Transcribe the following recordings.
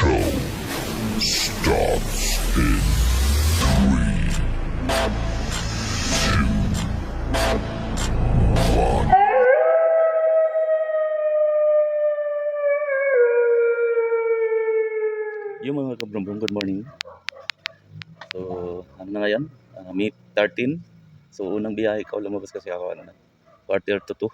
show starts in three, two, one. Yung mga kabrumbong, good morning. So, ano na ngayon? Uh, May 13. So, unang biyahe ko, lumabas kasi ako, ano na, quarter to 2.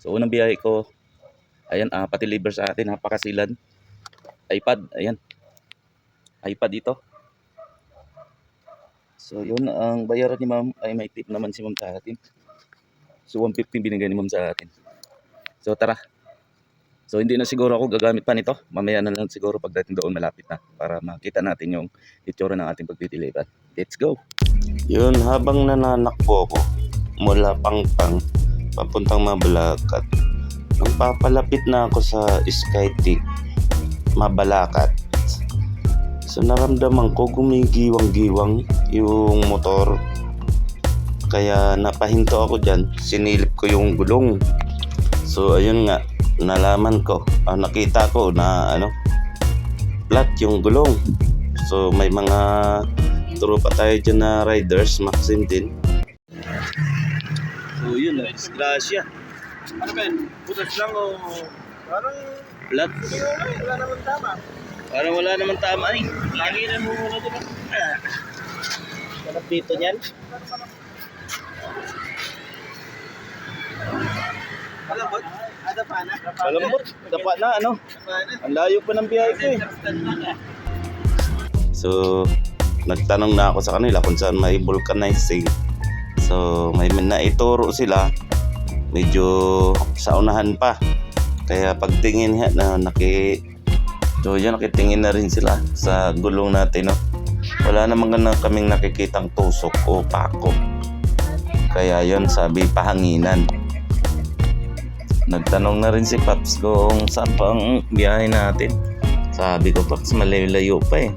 So, unang biyahe ko, ayan, uh, pati liver sa atin, napakasilan. iPad, ayan. iPad ito. So, yun, ang bayaran ni ma'am, ay may tip naman si ma'am sa atin. So, 150 binigay ni ma'am sa atin. So, tara. So hindi na siguro ako gagamit pa nito. Mamaya na lang siguro pagdating doon malapit na para makita natin yung itsura ng ating pagdidiliban. Let's go! Yun, habang nananakbo ako mula Pangpang papuntang Mabalacat, magpapalapit na ako sa Skytik Mabalacat. So naramdaman ko gumigiwang-giwang yung motor. Kaya napahinto ako dyan, sinilip ko yung gulong. So ayun nga, nalaman ko, ah, nakita ko na ano, flat yung gulong. So may mga Turo pa tayo dyan na riders, Maxim din. So yun, disgrasya. Ano ba yun? Butas lang o... Parang... Flat. Wala naman tama. Parang wala naman tama eh. Langinan mo muna diba? Walang dito niyan. Malambot? Ada pa na? Malambot, dapat na ano. Ang layo pa ng biyahe ko eh. So, nagtanong na ako sa kanila kung saan may vulcanizing. So, may naituro sila. Medyo sa unahan pa. Kaya pagtingin ha, na naki... So, yan, nakitingin na rin sila sa gulong natin, no? Wala naman na kaming nakikitang tusok o pako. Kaya yon sabi pahanginan. Nagtanong na rin si Paps kung saan pa ang biyahe natin. Sabi ko, Paps, malayo-layo pa eh.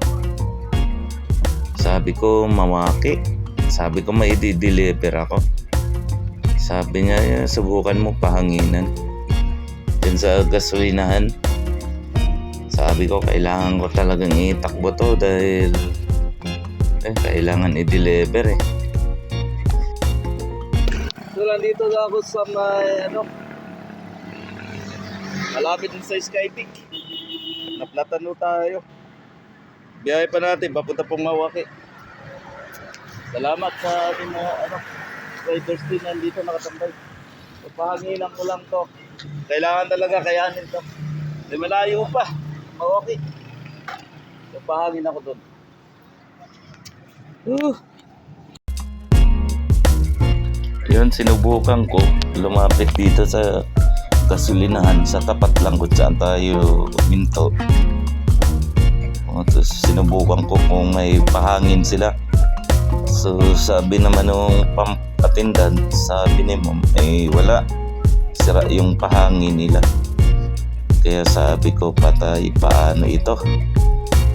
Sabi ko, mawaki. Sabi ko, may deliver ako. Sabi niya, "Eh, subukan mo pahanginan. Yun sa gasolinahan. Sabi ko, kailangan ko talagang itakbo to dahil eh, kailangan i-deliver eh. So nandito na ako sa may ano, malapit sa Skypeak. Naplatano tayo. Biyahe pa natin, papunta pong Mawaki. Salamat sa ating mga ano, riders din nandito nakatambay. So, pahanginan ko lang to. Kailangan talaga kayanin to. Di malayo pa, Mawaki. So, pahangin ako doon. Uh. Yun, sinubukan ko lumapit dito sa gasolinahan sa tapat lang kung saan tayo minto. O, Tapos sinubukan ko kung may pahangin sila. So sabi naman nung pump attendant, sabi ni ma'am, eh wala. Sira yung pahangin nila. Kaya sabi ko, patay, paano ito?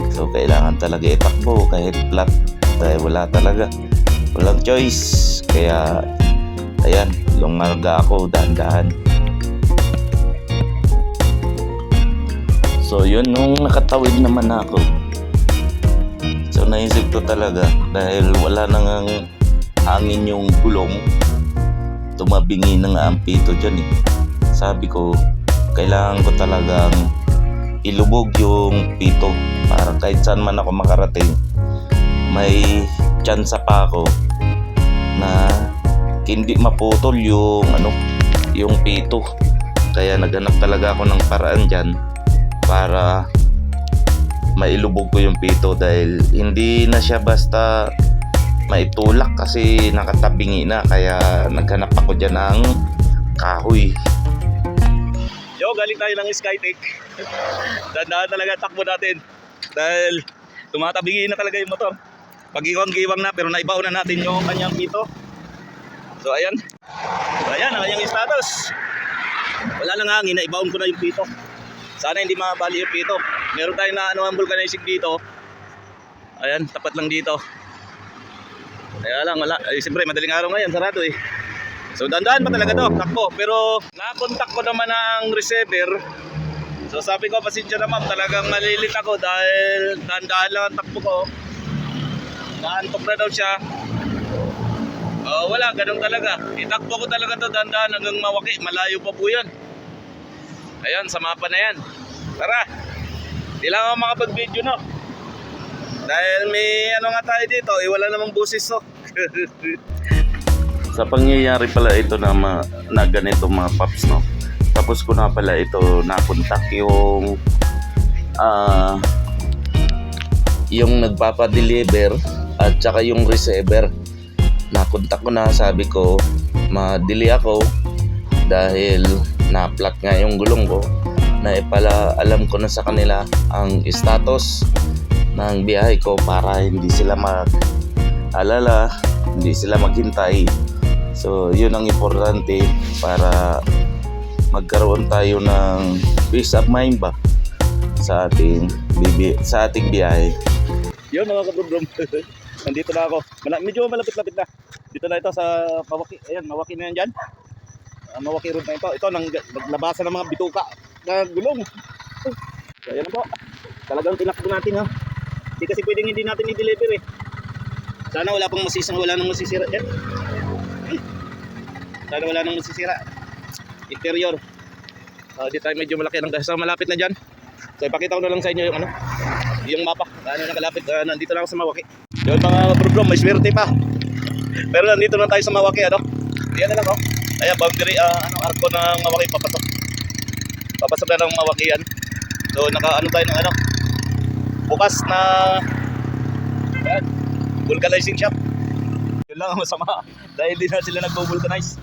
So kailangan talaga itakbo kahit flat. Dahil wala talaga. Walang choice. Kaya Ayan, lumarga ako dahan-dahan. So yun, nung nakatawid naman ako. So naisip ko talaga dahil wala nang hangin yung gulong. Tumabingi na nga ang pito dyan eh. Sabi ko, kailangan ko talagang ilubog yung pito para kahit saan man ako makarating may chance pa ako na hindi maputol yung ano yung pito kaya naghanap talaga ako ng paraan dyan para mailubog ko yung pito dahil hindi na siya basta maitulak kasi nakatabingi na kaya naghanap ako dyan ng kahoy Yo, galing tayo ng Skytech. Dandaan talaga takbo natin. Dahil tumatabingi na talaga yung motor. Pag-iwang-giwang na pero naibaw na natin yung kanyang pito. So ayan. So ayan ang kanyang status. Wala nang hangin, naibaon ko na yung pito. Sana hindi mabali yung pito. Meron tayong na ano vulcanizing dito. Ayan, tapat lang dito. Kaya lang, wala. Eh, siyempre, madaling araw ngayon, sarado eh. So, dandaan pa talaga to, takbo. Pero, nakontak ko naman ang receiver So sabi ko, pasensya na ma'am, talagang malilit ako dahil dahan-dahan lang ang takbo ko. Naantok na daw siya. Oh, wala, ganun talaga. Itakbo ko talaga to dahan-dahan hanggang mawaki. Malayo pa po yan. Ayan, sa mapa na yan. Tara. Di lang ako makapag-video no. Dahil may ano nga tayo dito, eh wala namang busis to. Sa pangyayari pala ito na, ma, na ganito mga paps, no? Tapos ko na pala ito nakontak yung ah yung nagpapa-deliver at saka yung receiver. Nakontak ko na, sabi ko, madili ako dahil na-flat nga yung gulong ko na ipala alam ko na sa kanila ang status ng biyahe ko para hindi sila mag alala, hindi sila maghintay. So, yun ang importante para magkaroon tayo ng peace of mind ba sa ating bibi sa ating biyahe. Yun mga kabrodrom. Nandito na ako. Medyo malapit-lapit na. Dito na ito sa Mawaki. Ayan, Mawaki na yan dyan. Ah, Mawaki road na ito. Ito, nang naglabasan ng mga bituka na gulong. So, ayan po. Talagang tinakbo natin ha. Hindi kasi pwedeng hindi natin i-deliver eh. Sana wala pang masisira, wala nang masisira dyan. Eh. Sana wala nang masisira. Interior. Uh, di tayo medyo malaki ng so, malapit na dyan. So ipakita ko na lang sa inyo yung ano, yung mapa. Ano nakalapit, uh, nandito na ako sa Mawaki. Yun mga bro, may swerte pa. Pero nandito na tayo sa Mawaki, ano? Yan na lang, oh. Ayan, boundary, ah, ano, arko ng Mawaki, papasok. Papasok na ng Mawaki yan. So, naka, ano tayo ng ano, bukas na, vulcanizing shop. Yun lang ang masama. Dahil di na sila nagbo-vulcanize.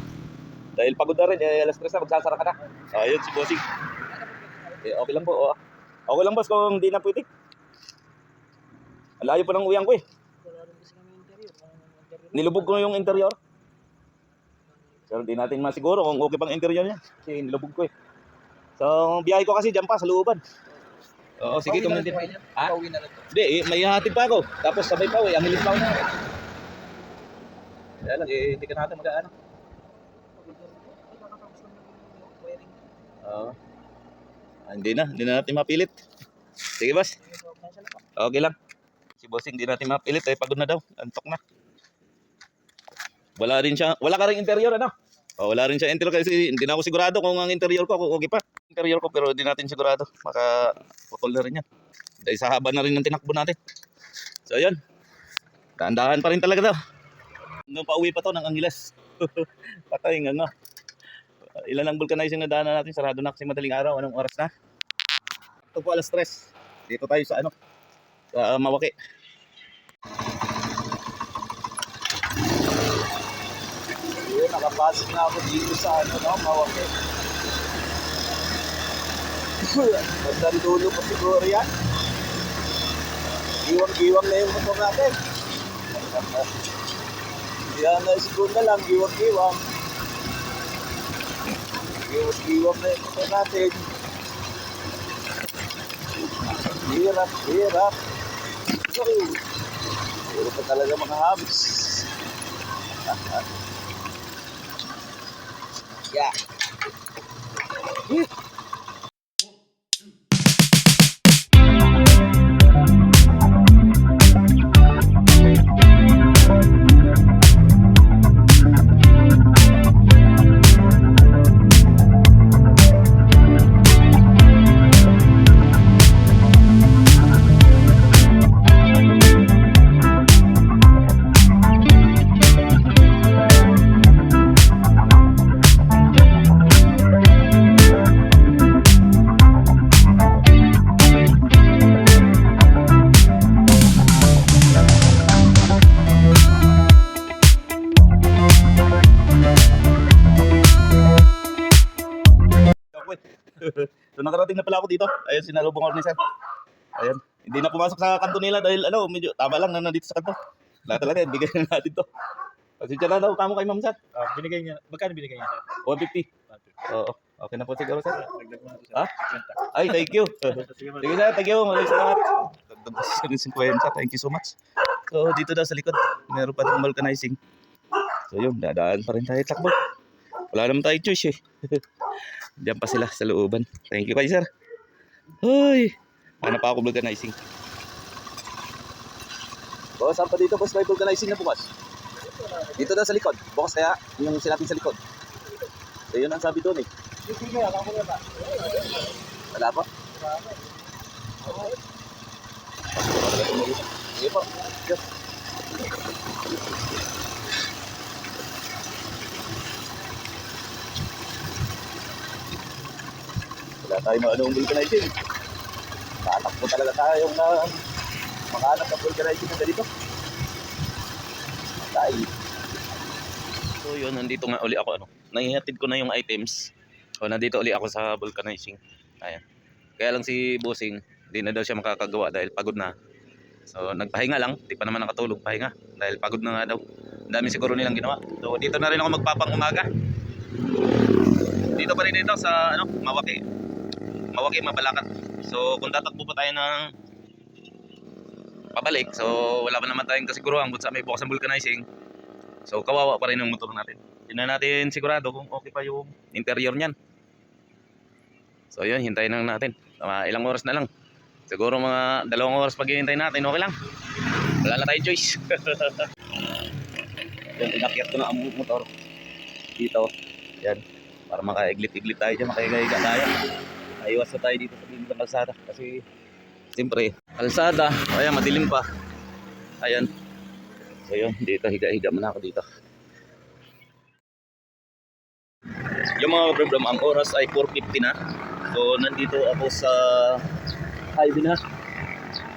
Dahil pagod na rin, eh, alas 3 na, magsasara ka na. Ayun, si Bossing. Eh, okay lang po, oh. Okay lang boss kung hindi na pwede. Ang layo pa ng uyang ko eh. Nilubog ko yung interior. Pero hindi natin masiguro kung okay pang interior niya. Kasi nilubog ko eh. So, biyahe ko kasi dyan pa sa looban. Oo, sige kung hindi. Ha? Hindi, eh, may hatid pa ako. Tapos sabay pa, eh, ang hilis pa ako na. Kaya lang, eh, hindi ka natin mag-ano. Oo. Ah, hindi na, hindi na natin mapilit. Sige, boss. Okay lang. Si bossing hindi natin mapilit, eh, pagod na daw. Antok na. Wala rin siya, wala ka rin interior, ano? Oh, wala rin siya interior kasi hindi na ako sigurado kung ang interior ko, kung okay pa. Interior ko, pero hindi natin sigurado. Maka putol na rin yan. Dahil sa haba na rin ng tinakbo natin. So, yun. Dahan-dahan pa rin talaga daw. Hanggang pauwi pa to ng Angeles. Patay nga nga. Ilan ang vulcanizing na daanan natin? Sarado na kasi madaling araw. Anong oras na? Ito po alas 3. Dito tayo sa ano? Sa uh, Mawaki. Nakapasok na ako dito sa ano, no? Mawaki. Bandang dulo pa siguro yan. Giwang-giwang na yung motor natin. Yan na siguro na lang, giwang-giwang. Giwang-giwang na yung motor natin. Hirap, hirap. So, Puro pa talaga mga habits. yeah. Dito. Ayun, sinalubong ako ni Sir. Ayun. Hindi na pumasok sa kanto nila dahil ano, medyo tama lang na nandito sa kanto. Wala talaga, bigay na natin to. Pasensya na daw kamo kay Ma'am Sir. Ah, binigay niya. Magkano binigay niya? 150. Oo. Okay na po siguro Sir. Sir. Ha? Ay, thank you. Sige, Sir, thank you. Maraming salamat. Dagdag sa 50. Thank you so much. So, dito daw sa likod, meron pa din vulcanizing. So, yun, dadaan pa rin tayo takbo. Wala naman tayo choice eh. Diyan pa sila sa looban. Thank you kayo, sir. Hoy! Ano pa ako vulcanizing? Boss, saan pa dito boss may vulcanizing na bukas? Dito na sa likod. Bukas kaya yung sinabi sa likod. So yun ang sabi doon eh. Wala pa? Sige po. Yes. Wala tayo na anong vulcanizing. Tatakbo talaga tayong uh, makahanap ng vulcanizing na ganito. Tayo. So yun, nandito nga uli ako. Ano, nangihatid ko na yung items. O nandito uli ako sa vulcanizing. Ayan. Kaya lang si Bossing, hindi na daw siya makakagawa dahil pagod na. So nagpahinga lang, di pa naman nakatulog, pahinga. Dahil pagod na nga daw. Ang dami siguro nilang ginawa. So dito na rin ako magpapang umaga. Dito pa rin dito sa ano, Mawaki. Mawaki, Mabalakat. So kung tatakbo pa tayo ng pabalik, so wala pa naman tayong kasiguruhan kung sa may bukas ng vulcanizing. So kawawa pa rin yung motor natin. Na natin sigurado kung okay pa yung interior niyan. So yun, hintayin lang natin. Mga ilang oras na lang. Siguro mga dalawang oras pag hihintay natin, okay lang. Wala na tayong choice. yan, inakyat ko na ang motor. Dito. Yan. Para makaiglit-iglit tayo dyan, makaiga-iga tayo. Aywas na tayo dito sa gilid ng kalsada. Kasi, siyempre, kalsada. Ayan, madilim pa. Ayan. So yun, dito, higa-higa muna ako dito. Yung mga problem, ang oras ay 4.50 na. So, nandito ako sa highway na.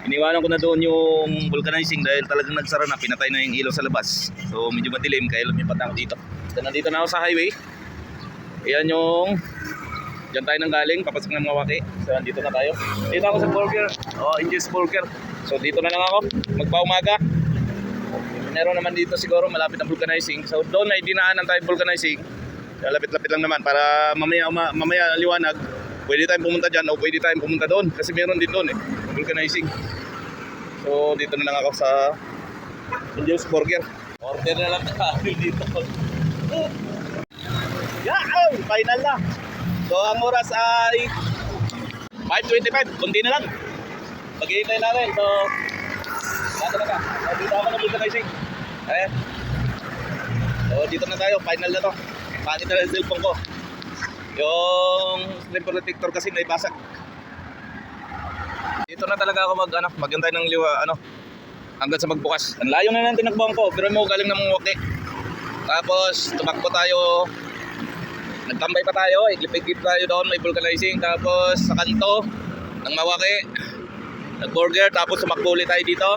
Iniwanan ko na doon yung vulcanizing dahil talagang nagsara na, pinatay na yung ilaw sa labas. So, medyo madilim, kaya lumipat ako dito. So, nandito na ako sa highway. Ayan yung Diyan tayo nang galing, papasok ng Mawaki. So, nandito na tayo. Dito ako sa burger. Oh, Angel's Burger. So, dito na lang ako. Magpaumaga. Meron naman dito siguro malapit ang vulcanizing. So, doon may dinaanan tayo vulcanizing. Lapit-lapit lang naman para mamaya, ma- mamaya liwanag. Pwede tayong pumunta dyan o pwede tayong pumunta doon. Kasi meron din doon eh. Vulcanizing. So, dito na lang ako sa Angel's Burger. Order na lang tayo dito. Yeah, final na. So ang oras ay 5.25, kunti na lang. Paghihintay natin. So, nato na ka. Dito ako na vulcanizing. Ayan. So dito na tayo, final na to. Pangit na yung cellphone ko. Yung screen protector kasi may basag. Dito na talaga ako mag ano, maghintay ng liwa ano hanggang sa magbukas. Ang layo na ng tinakbuhan ko, pero mo galing ng Milwaukee. Tapos tumakbo tayo nagtambay pa tayo, iglipit-glip tayo doon, may vulcanizing, tapos sa kanto ng Mawaki, nag-burger, tapos sumakbo ulit tayo dito.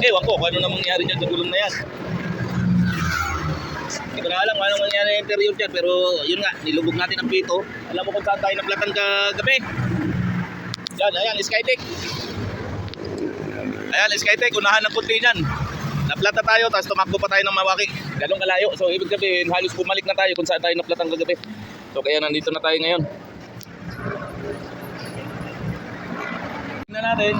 Ewan ko kung ano na mangyari dyan sa gulong na yan. Hindi ko na alam kung ano mangyari sa interior dyan, pero yun nga, nilubog natin ang pito. Alam mo kung saan tayo naplatan kagabi. Yan, ayan, Skytech. Ayan, Skytech, unahan ng kunti dyan. Naplata tayo, tapos tumakbo pa tayo ng Mawaki. Ganong kalayo. So, ibig sabihin, halos bumalik na tayo kung saan tayo naplatan kagabi. So, kaya nandito na tayo ngayon. Tingnan natin.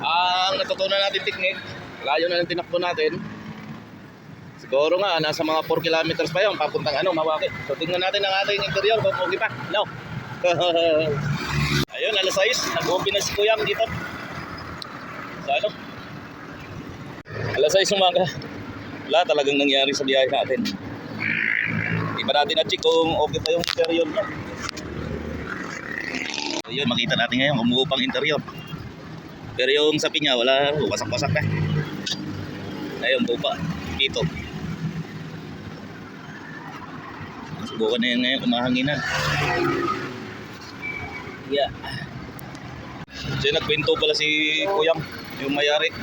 Ang natutunan natin technique, layo na ng tinakbo natin. Siguro nga, nasa mga 4 kilometers pa yun, papuntang ano, Mawaki. So, tingnan natin ang ating interior kung okay pa. No. Ayun, alas 6. Nag-open na si Kuyang dito. So, ano? Alas 6 umaga. Wala talagang nangyari sa biyahe natin. Pa natin na-check kung okay pa yung interior niya. So, yun, makita natin ngayon, umuupang interior. Pero yung sapi niya, wala, wasak-wasak na. Ayun, bupa. Dito. Subukan na yun ngayon, kumahanginan. Yeah. So, yun, nagkwento pala si Kuyang, yung mayari.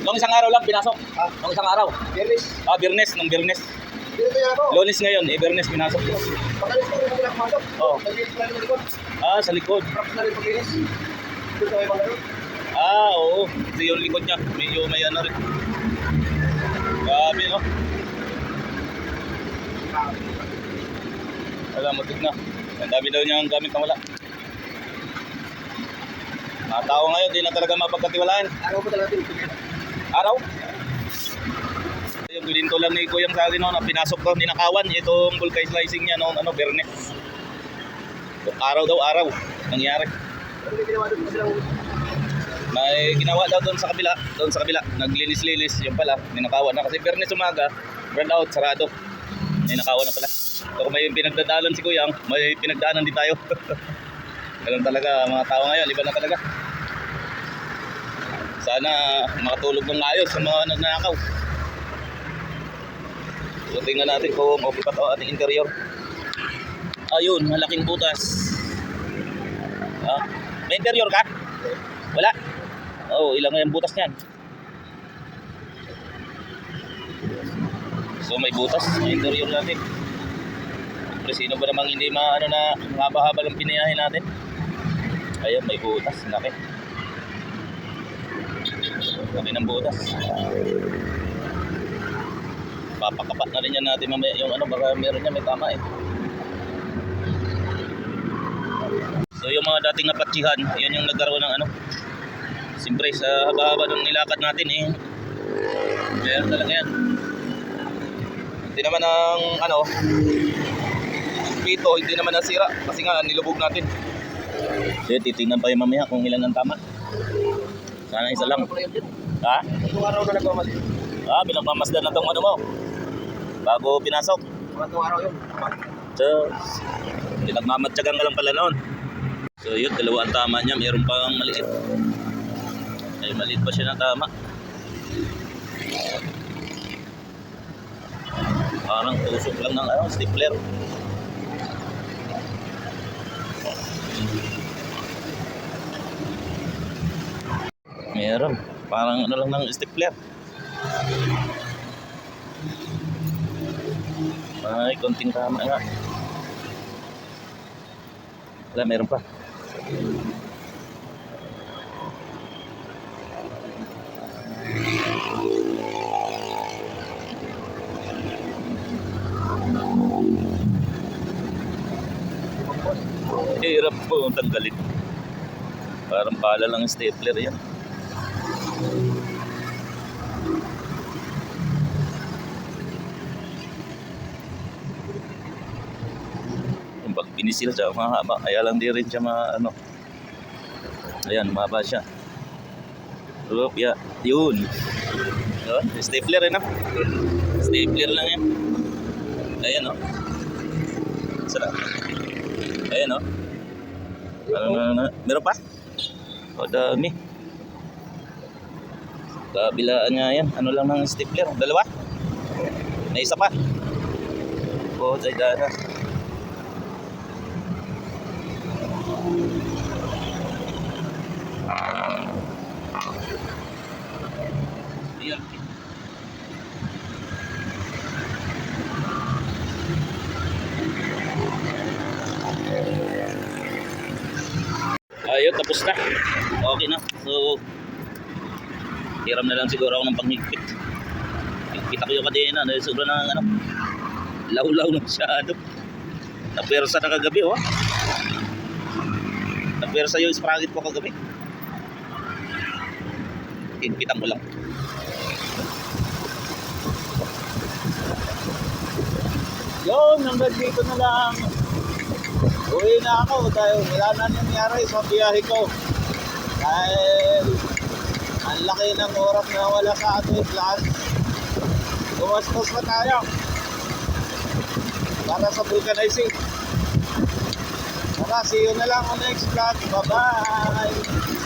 Nung isang araw lang pinasok. Nung isang araw. Biyernes. Ah, Biyernes, nung Biyernes. Lunes ngayon, Biyernes pinasok. Ko rin. Oo. Nag-iis na rin sa likod. Ah, sa likod. Ah, oo. Kasi yung likod niya, medyo may ano rin. Grabe, no? Wala, matig na. Ang dami daw niyang gamit na wala. Mga tao ngayon, di na talaga mapagkatiwalaan. Araw pa talaga din. Araw? Yung bilinto lang ni Kuyang sa akin no, na pinasok ko, ninakawan, itong vulcanizing niya noong ano, Bernes. Araw daw araw. Nangyari. May ginawa daw doon sa kabila. Doon sa kabila. Naglinis-linis. Yung pala. Ninakawan na. Kasi Bernes umaga. Brand out. Sarado. Ninakawan na pala. So kung may pinagdadaanan si Kuyang, may pinagdaanan din tayo. Ganun talaga mga tao ngayon. Iba na talaga. Sana makatulog ng ayos sa mga nagnakaw. So tingnan natin kung okay pa ang ating interior. Ayun, malaking butas. Ah, may interior ka? Wala. Oh, ilang yung butas niyan. So may butas sa interior natin. Pero sino ba namang hindi maano na haba-haba pinayahin natin? Ayun, may butas. Laki. Laki ng butas. Papakapat na rin yan natin mamaya yung ano, baka meron niya may tama eh. So yung mga dating napatsihan, yan yung nagkaroon ng ano. Siyempre sa haba-haba ng nilakad natin eh. Meron talaga yan. Hindi naman ang ano, pito, hindi naman nasira kasi nga nilubog natin. So titingnan pa yung mamaya kung ilan ang tama. Sana isa lang. ano? Ha? Itong araw na nagmamali. Ah, pinagmamasdan na tong ano mo. Bago pinasok. Mga itong araw yun. So, pinagmamatsagan ka lang pala noon. So yun, dalawa ang tama niya. Mayroon pang maliit. Ay, maliit pa siya na tama. Parang tusok lang ng ano, stapler. Meron. Parang ano lang ng stapler. Ay, konting tama nga. Wala, meron pa. Hirap po ang tanggalin. Parang pala lang ang stapler yan. Pinisil siya, mahaba. Kaya lang di rin siya ma, ano. Ayan, mahaba siya. Oop, ya. Yun. Yun, stapler eh, no? Stapler lang yan. Ayan, no? Sarap. Ayan, no? Ano, ano, ano? Meron pa? O, dami. Kabilaan nga yan. Ano lang ng stapler? Dalawa? May isa pa. O, tayo dana. Ayan. Ayun, tapos na. Okay na. So, hiram na lang siguro ako ng panghigpit. Kita ko yung kadena, dahil sobrang na, ano, law-law na masyado. Napersa na kagabi, oh. Napersa yung sprocket ko kagabi. Higpitan ko lang. Yun, hanggang dito na lang. Uwi na ako dahil wala na nangyari sa biyahe ko. Dahil ang laki ng oras na wala sa ating plan. Gumastos pa tayo. Para sa vulcanizing. Tara, see you na lang on next vlog. Bye-bye!